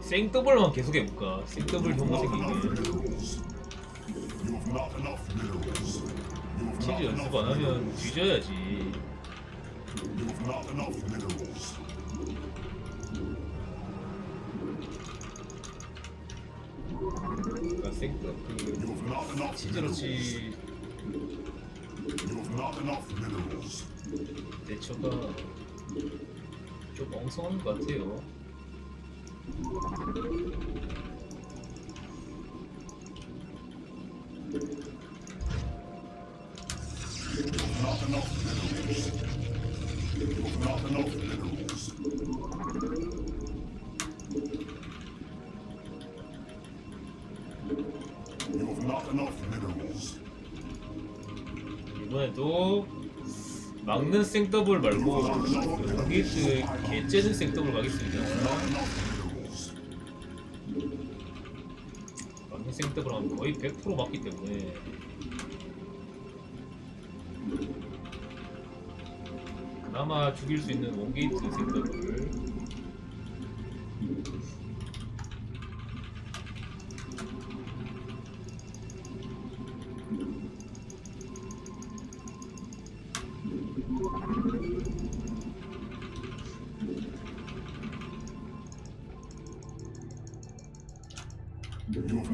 생더블만 계속 해볼까? 생더블. You've 치즈 연습 안 하면. 뒤져야지. Minerals. 대처가 좀 엉성한 것 같아요. 막는 생더블 말고 그 공게이트 개째는 생더블 가겠습니다. 막는 생더블 하면 거의 100% 맞기 때문에 그나마 죽일 수 있는 원게이트 생더블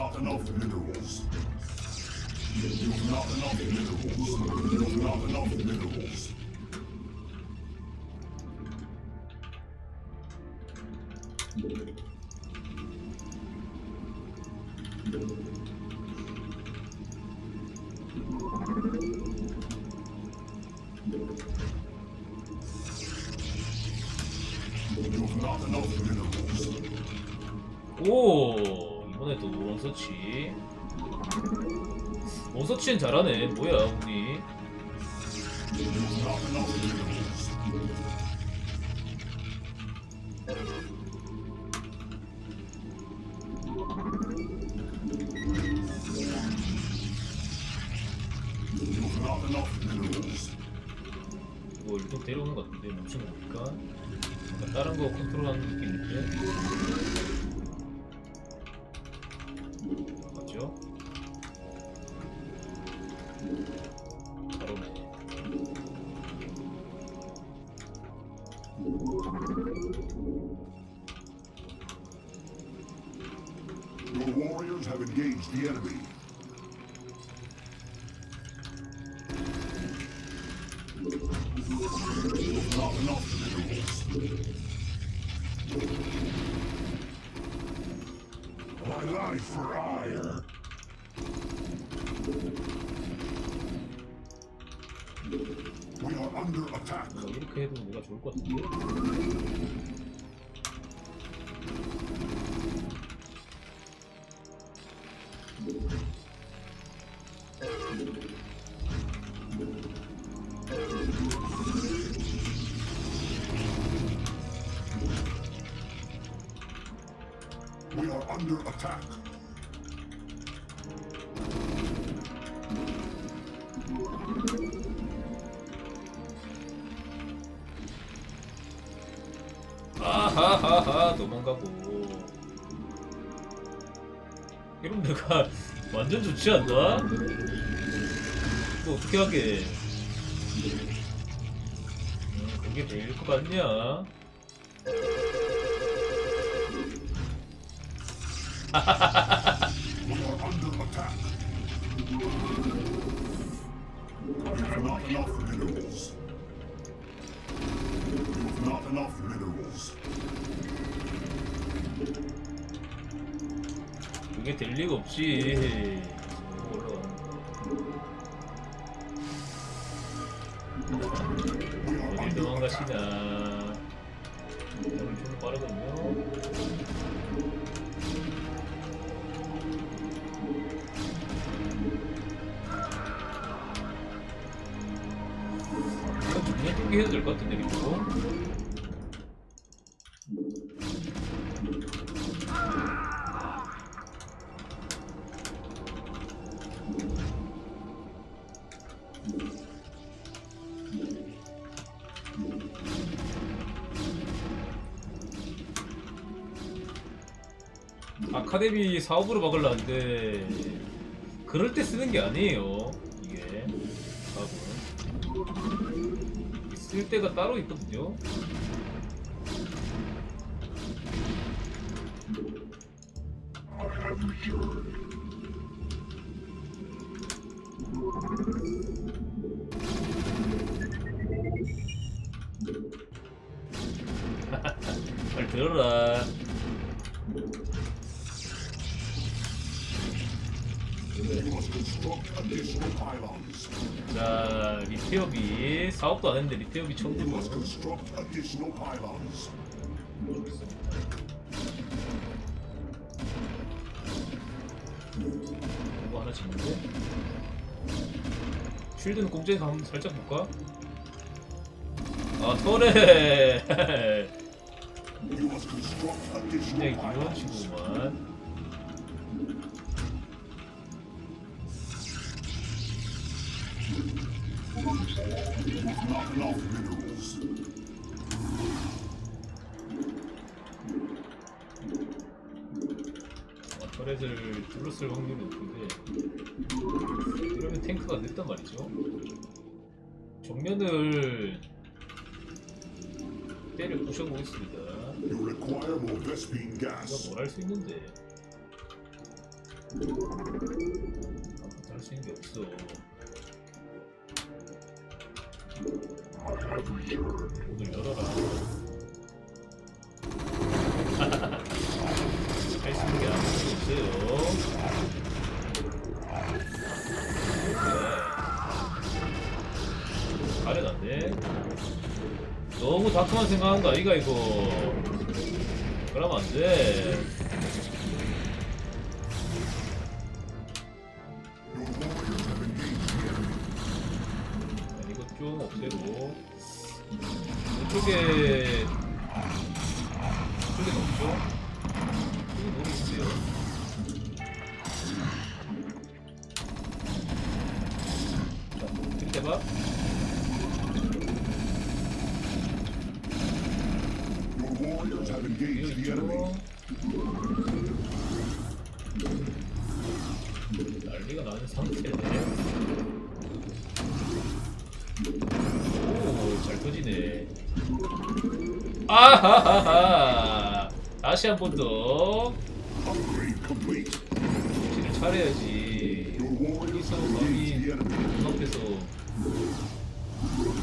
not enough minerals. You've not enough minerals. You've not enough minerals. 원서치는 잘하네 뭐야 우리. 이거 일단 데려오는 것 같은데 멈춘 거 보니까 약간 다른 거 컨트롤하는 어, 이렇게 해도 내가 좋을 것 같은데 아하하하 도망가고 이러면 내가 완전 좋지 않나? 이거 어떻게 하게 음, 그게 될것 같냐? 그게 될 리가 없지 attack. 오늘 좀 빠르거든요 네, 그냥 포기해도 될 것 같은데 믿고 아카데미 사업으로 막으려는데 그럴 때 쓰는 게 아니에요. 때가 따로 있거든요 사업도 안 했는데 처음 must construct additional pylons. 이거 하나 짓는데 쉴드는 공짜에서 한번 살짝 볼까? 아 construct 굉장히. 친구구만 터렛을 둘러쓸 확률이 높은데 이러면 탱크가 늦단 말이죠? 정면을 때려 부셔보겠습니다. 이거 gas. 뭘할수 있는데? 아무것도 할수 있는 게 없어 오늘 열어라. 할 수 있는 게 아무것도 없어요. 네. 가려놨네. 너무 다크만 생각하는 거 아이가 이거. 그러면 안 돼 아하하하 다시 한 번 더. 정신을 차려야지 여기서 감히. 눈앞에서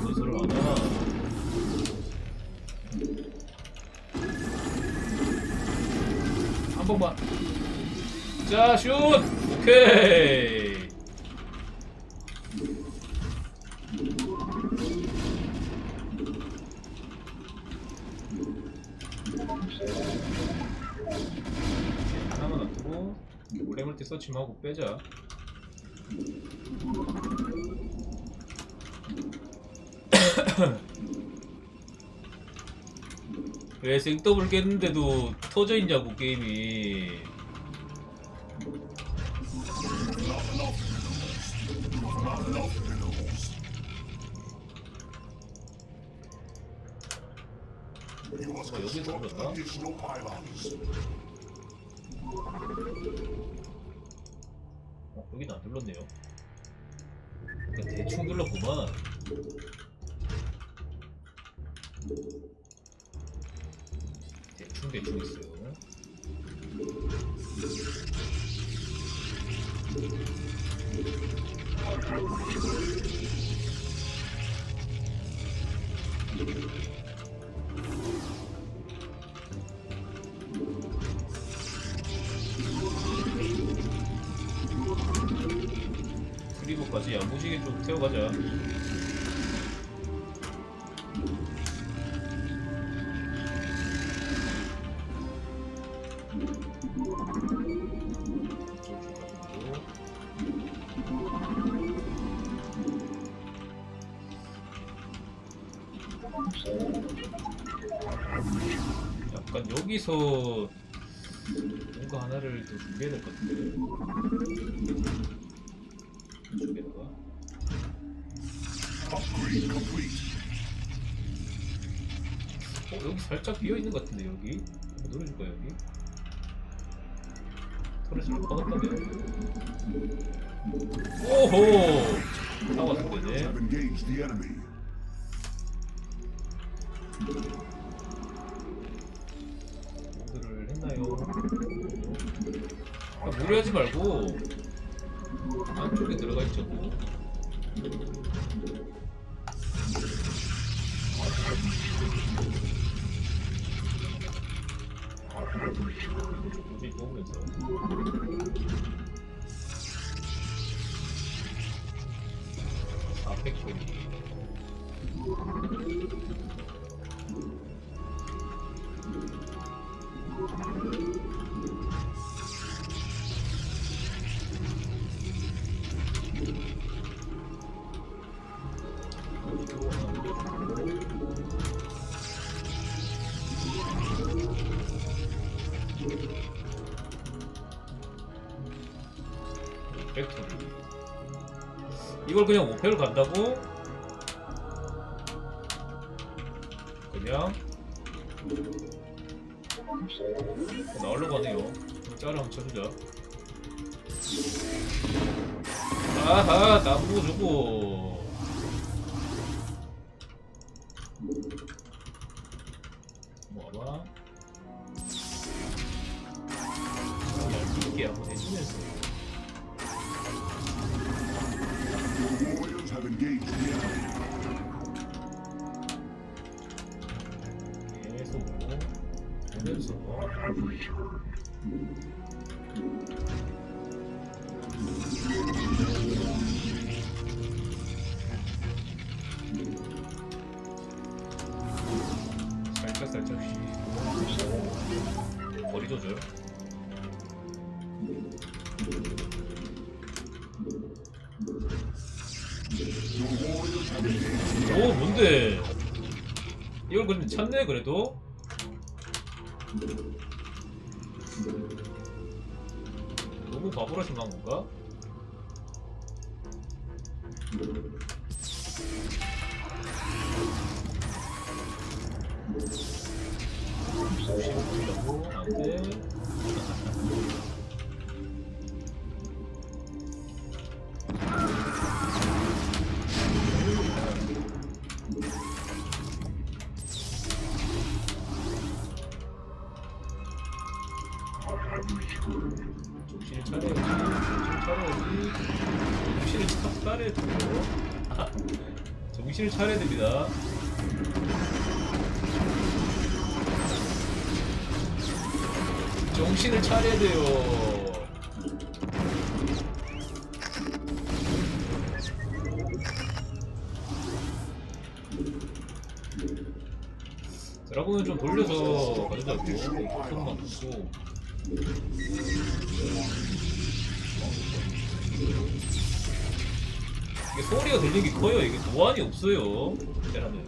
건설을 하나 한 번만 자 슛! 오케이 하나만 놔두고 올레물티 서치 하고 빼자 왜 생더블 깼는데도 터져 있냐고 게임이 어, 여기서 그런가? 프리버까지 야무지게 좀 태워가자 있는 것 같은데 여기 한번 눌러줄까 여기? 터렛을 박았다면? 오호! 사고 Warriors 왔는데 have engaged the enemy. 모드를 했나요? 아, 무리하지 말고 안쪽에 들어가 있자 이걸 그냥 5패를 간다고? 그냥 나오려고 하네요. 짜를 한번 쳐주자. 아하, 나보고 주고. 뭐 봐봐. 이렇게 한번 해주면서. Warriors have engaged the enemy. 계속 보면서 살짝 찾네 그래도 정신을 차려야 됩니다. 정신을 차려야 돼요. 드라곤은 좀 돌려서 가져자고 손만 놓고 이게 소리가 들리는 게 커요. 이게 보안이 없어요. 테라는.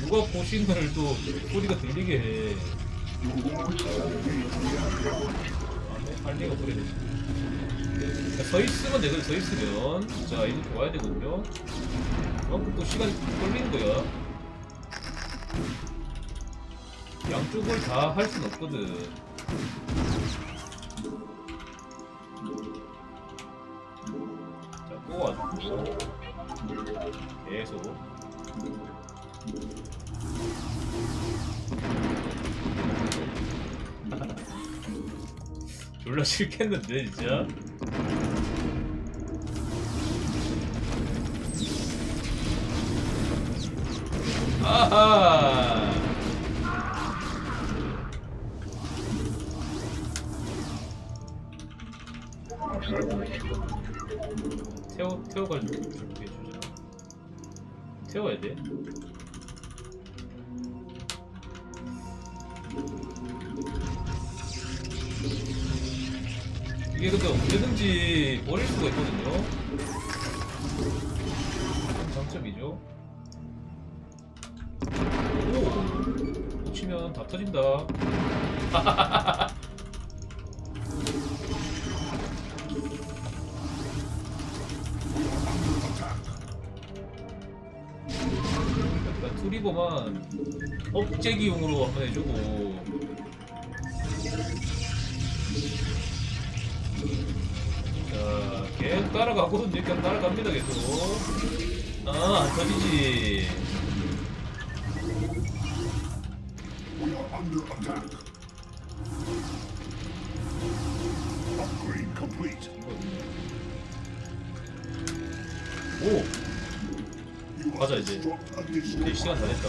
누가 보신을 또 소리가 들리게 해. 아, 할 리가. 그러니까 서 있으면 되거든. 서 있으면 자 이렇게 와야 되거든요. 그만큼 또 시간이 걸리는 거야. 양쪽을 다 할 순 없거든. 계속. 졸라 싫겠는데, 진짜? 아하! 오! 놓치면 다 터진다. 투리버만 업제기용으로 한번 해주고 자 계속 따라가거든요 그냥 따라갑니다 계속 아 안 터지지 under attack. Upgrade complete. 오 You 맞아, must 이제. construct 이제 additional 시간 다 됐다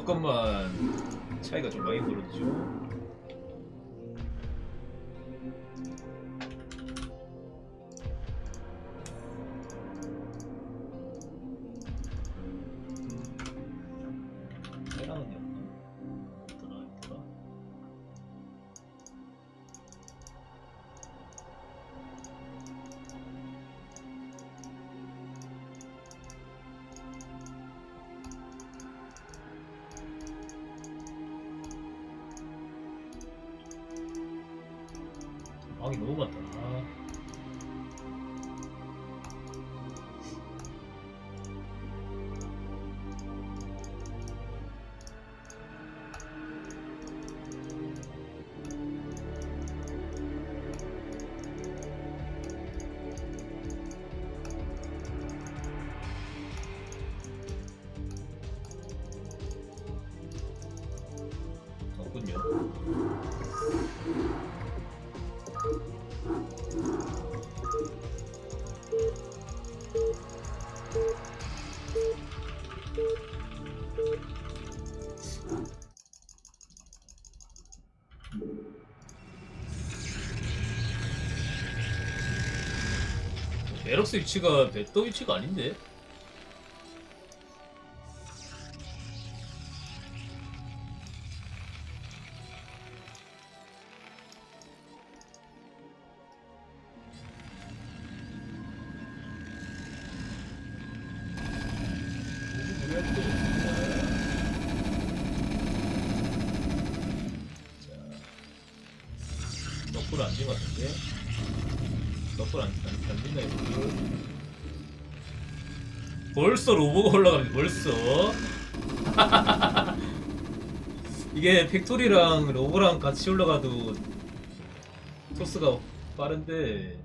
왔건만 차이가 좀 많이 벌어지죠 방이 너무 많다 아. 없군요 에럭스 위치가 배터 위치가 아닌데? 너프를 안 찍은 것 같은데? 너프를 안, 안, 안 된다 이거. 벌써 로보가 올라갑니다 벌써. 이게 팩토리랑 로보랑 같이 올라가도 토스가 빠른데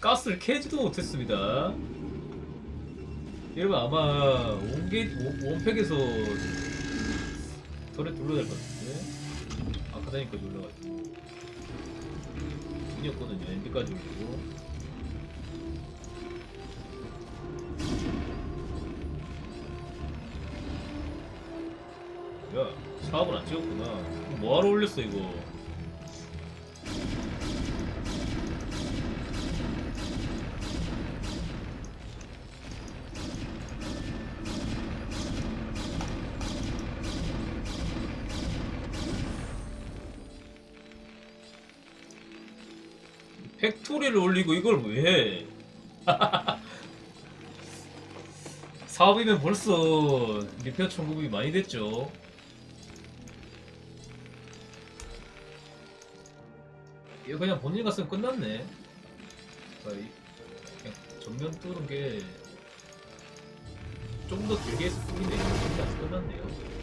가스를 캐지도 못했습니다. 이러면 아마 원게 원- 원팩에서 털에 둘러댈 것 같은데. 아카다니까지 올라가지고 분이었거든요 엔드까지 올리고. 야 사업을 안 찍었구나. 뭐하러 올렸어 이거 팩토리를 올리고 이걸 왜 해? 사업이면 벌써 리페어 천국이 많이 됐죠. 이거 그냥 본인 갔으면 끝났네. 그냥 전면 뚫은 게 좀 더 길게 해서 뚫리네. 이거 끝났네요.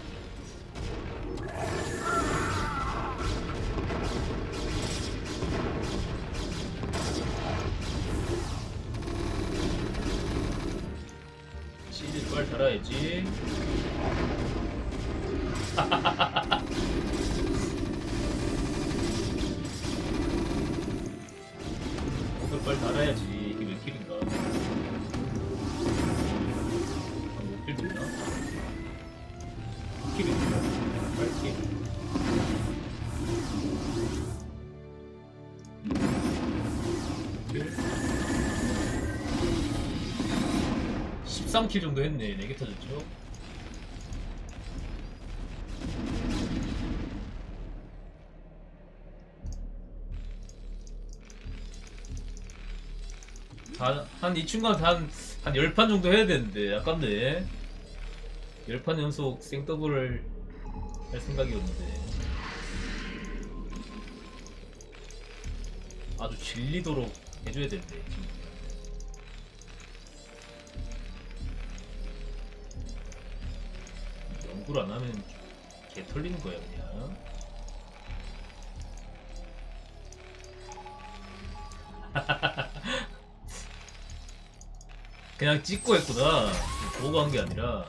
시즈 13킬 정도 했네. 4개 터졌죠? 한이 친구한테 한, 한 10판 정도 해야 되는데 아깝네. 10판 연속 생더블을 할 생각이었는데. 아주 질리도록 해줘야 되는데 지금. 구를 안 하면 개 털리는 거야 그냥. 그냥 찍고 했구나. 보고 한 게 아니라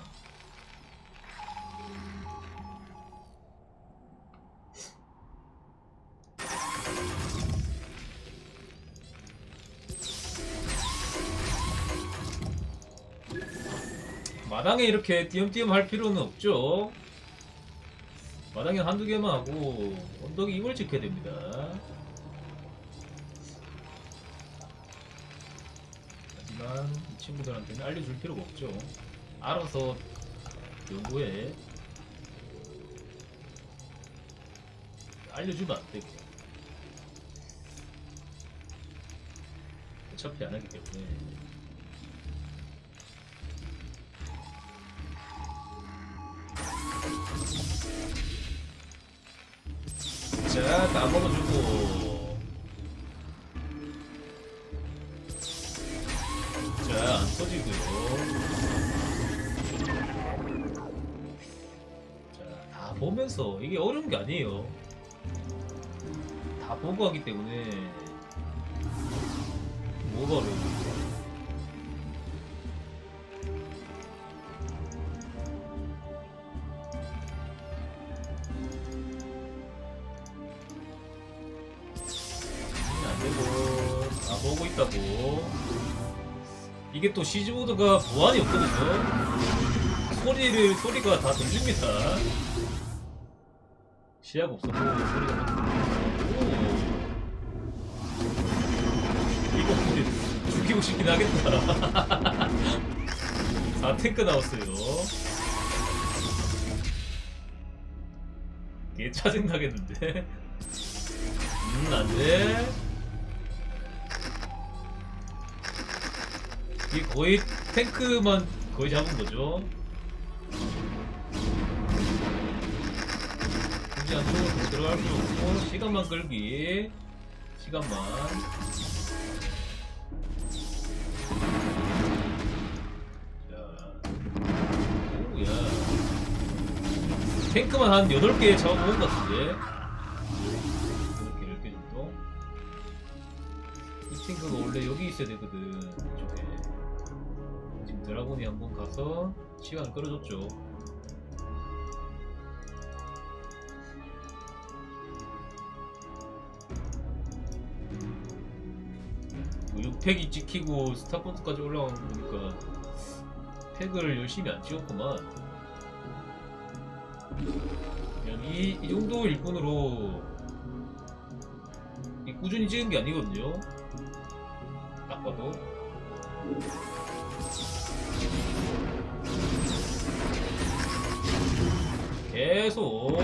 마당에 이렇게 띄엄띄엄 할 필요는 없죠. 마당에 한두 개만 하고 언덕에 힘을 지켜야 됩니다. 하지만 이 친구들한테는 알려줄 필요가 없죠. 알아서 연구해. 알려주면 안 돼. 그냥. 어차피 안 하기 때문에. 자, 다 먹어주고. 자, 안 터지고요. 자, 다 보면서 이게 어려운 게 아니에요. 다 보고 하기 때문에 뭐가 어려워 이게 또 시즈보드가 보안이 없거든요. 소리를 소리가 다 들립니다. 시야가 없어도 소리가 다 오. 이거 죽이고 싶긴 하겠다. 4탱크 나왔어요. 얘 짜증나겠는데? 음, 안 돼. 이 거의 탱크만 거의 잡은 거죠. 굳이 안쪽으로 더 들어갈 필요 없고, 시간만 끌기. 시간만. 탱크만 한 8개 잡아먹은 것 같은데. 이렇게 10개 정도 이 친구가 원래 여기 있어야 되거든 이쪽에 드라곤이 한번 가서 시간을 끌어줬죠 뭐 6팩이 찍히고 스타포트까지 올라가는 거 보니까 팩을 열심히 안 찍었구만 이, 이 정도 일꾼으로 이 꾸준히 찍은 게 아니거든요. 딱 봐도. 계속.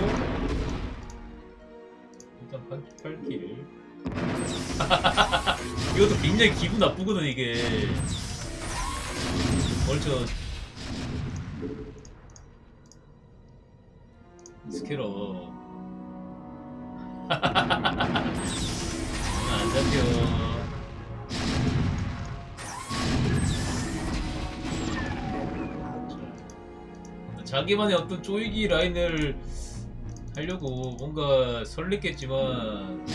일단 8킬. 이것도 굉장히 기분 나쁘거든, 이게. 벌써. 스캐러. 안 잡혀. 자기만의 어떤 쪼이기 라인을 하려고 뭔가 설렜겠지만